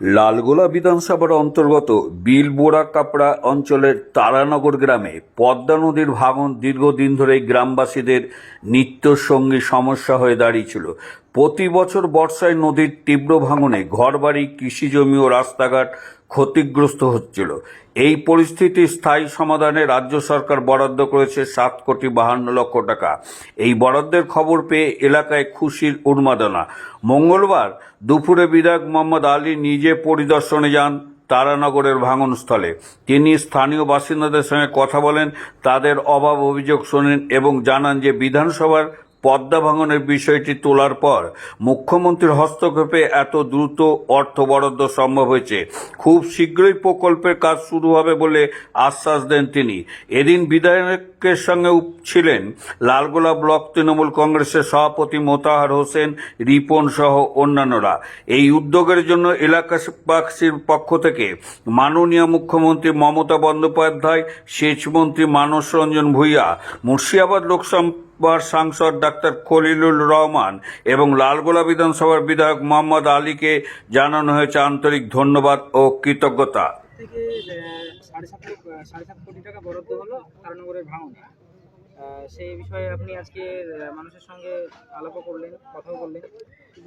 লালগোলা বিধানসভার অন্তর্গত বিলবোড়া কাপড়া অঞ্চলের তারানগর গ্রামে পদ্মা নদীর ভাঙন দীর্ঘদিন ধরে গ্রামবাসীদের নিত্য সঙ্গী সমস্যা হয়ে দাঁড়িয়েছিল। প্রতি বছর বর্ষায় নদীর তীব্র ভাঙনে ঘরবাড়ি, কৃষিজমি ও রাস্তাঘাট ক্ষতিগ্রস্ত হচ্ছিল। এই পরিস্থিতি স্থায়ী সমাধানে রাজ্য সরকার বরাদ্দ করেছে সাত কোটি বাহান্ন লক্ষ টাকা। এই বরাদ্দের খবর পেয়ে এলাকায় খুশির উন্মাদনা। মঙ্গলবার দুপুরে বিধায়ক মোহাম্মদ আলী নিজে পরিদর্শনে যান তারানগরের ভাঙনস্থলে। তিনি স্থানীয় বাসিন্দাদের সঙ্গে কথা বলেন, তাদের অভাব অভিযোগ শোনেন এবং জানান যে বিধানসভার পদ্মা ভাঙনের বিষয়টি তোলার পর মুখ্যমন্ত্রীর হস্তক্ষেপে এত দ্রুত অর্থ বরাদ্দ সম্ভব হয়েছে। খুব শীঘ্রই প্রকল্পের কাজ শুরু হবে বলে আশ্বাস দেন তিনি। এদিন বিধায়কের সঙ্গে ছিলেন লালগোলা ব্লক তৃণমূল কংগ্রেসের সভাপতি মোতাহার হোসেন, রিপন সহ অন্যান্যরা। এই উদ্যোগের জন্য এলাকাবাসীর পক্ষ থেকে মাননীয় মুখ্যমন্ত্রী মমতা বন্দ্যোপাধ্যায়, সেচমন্ত্রী মানস রঞ্জন ভূঁইয়া, মুর্শিদাবাদ লোকসভার সাংসদ ডাক্তার খলিলুর রহমান এবং লালগোলা বিধানসভার বিধায়ক মোহাম্মদ আলীকে জানানো হয়েছে আন্তরিক ধন্যবাদ ও কৃতজ্ঞতা। থেকে সাড়ে সাত সাড়ে সাত কোটি টাকা বরাদ্দ হলো তারানগরের ভাঙন। সেই বিষয়ে আপনি আজকে মানুষের সঙ্গে আলাপও করলেন, কথাও বললেন।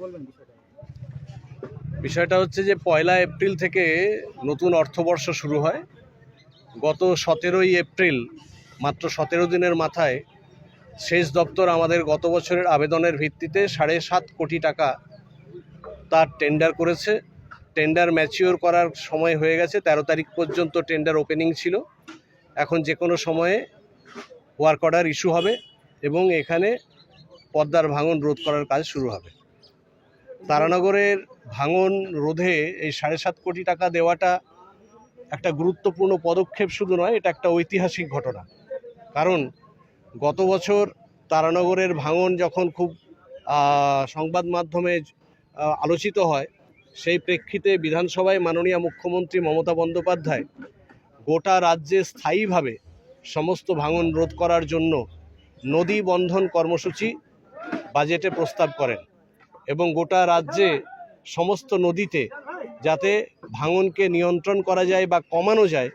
বলবেন বিষয়টা? বিষয়টা হচ্ছে যে, পয়লা এপ্রিল থেকে নতুন অর্থবর্ষ শুরু হয়। গত সতেরোই এপ্রিল, মাত্র সতেরো দিনের মাথায় সেচ দপ্তর আমাদের গত বছরের আবেদনের ভিত্তিতে সাড়ে সাত কোটি টাকা তার টেন্ডার করেছে। টেন্ডার ম্যাচিওর করার সময় হয়ে গেছে, তেরো তারিখ পর্যন্ত টেন্ডার ওপেনিং ছিল। এখন যে কোনো সময়ে ওয়ার্ক অর্ডার ইস্যু হবে এবং এখানে পদ্মার ভাঙন রোধ করার কাজ শুরু হবে। তারানগরের ভাঙন রোধে এই সাড়ে সাত কোটি টাকা দেওয়াটা একটা গুরুত্বপূর্ণ পদক্ষেপ শুধু নয়, এটা একটা ঐতিহাসিক ঘটনা। কারণ গত বছর তারানগরের ভাঙন যখন খুব সংবাদ মাধ্যমে আলোচিত হয় সেই প্রেক্ষিতে বিধানসভায় মাননীয় মুখ্যমন্ত্রী মমতা বন্দ্যোপাধ্যায় গোটা রাজ্যে স্থায়ীভাবে সমস্ত ভাঙন রোধ করার জন্য নদী বন্ধন কর্মসূচি বাজেটে প্রস্তাব করেন এবং গোটা রাজ্যে সমস্ত নদীতে যাতে ভাঙনকে নিয়ন্ত্রণ করা যায় বা কমানো যায়,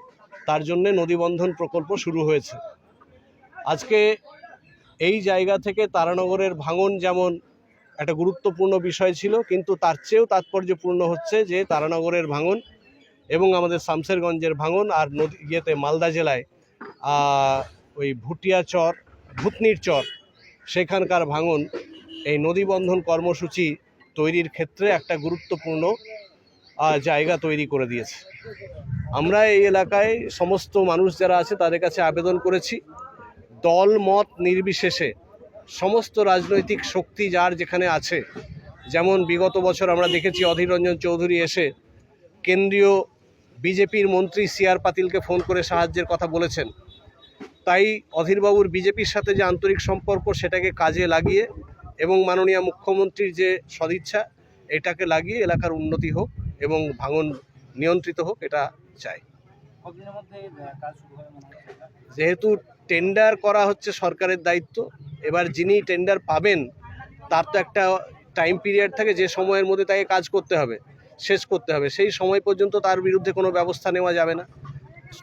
তার জন্যে নদীবন্ধন প্রকল্প শুরু হয়েছে। আজকে এই জায়গা থেকে তারানগরের ভাঙন যেমন একটা গুরুত্বপূর্ণ বিষয় ছিল, কিন্তু তার চেয়েও তাৎপর্যপূর্ণ হচ্ছে যে তারানগরের ভাঙন এবং আমাদের শামসেরগঞ্জের ভাঙন আর নদী ইয়েতে মালদা জেলায় ওই ভুটিয়া চর, ভূতনির চর, সেখানকার ভাঙন, এই নদীবন্ধন কর্মসূচি তৈরির ক্ষেত্রে একটা গুরুত্বপূর্ণ জায়গা তৈরি করে দিয়েছে। আমরা এই এলাকায় সমস্ত মানুষ যারা আছে তাদের কাছে আবেদন করেছি দল মত নির্বিশেষে সমস্ত রাজনৈতিক শক্তি যার যেখানে আছে, যেমন বিগত বছর আমরা দেখেছি অধীর রঞ্জন চৌধুরী এসে কেন্দ্রীয় বিজেপির মন্ত্রী সি আর পাতিলকে ফোন করে সাহায্যের কথা বলেছেন। তাই অধীরবাবুর বিজেপির সাথে যে আন্তরিক সম্পর্ক, সেটাকে কাজে লাগিয়ে এবং মাননীয় মুখ্যমন্ত্রীর যে সদিচ্ছা, এটাকে লাগিয়ে এলাকার উন্নতি হোক এবং ভাঙন নিয়ন্ত্রিত হোক, এটা চাই। যেহেতু টেন্ডার করা হচ্ছে সরকারের দায়িত্ব, এবার যিনি টেন্ডার পাবেন, তার তো একটা টাইম পিরিয়ড থাকে যে সময়ের মধ্যে তাকে কাজ করতে হবে, শেষ করতে হবে। সেই সময় পর্যন্ত তার বিরুদ্ধে কোনো ব্যবস্থা নেওয়া যাবে না।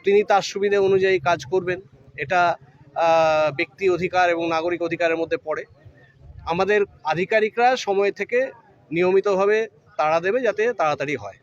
তিনি তার সুবিধা অনুযায়ী কাজ করবেন। এটা ব্যক্তি অধিকার এবং নাগরিক অধিকারের মধ্যে পড়ে। আমাদের আধিকারিকরা সময় থেকে নিয়মিতভাবে তাড়া দেবে যাতে তাড়াতাড়ি হয়।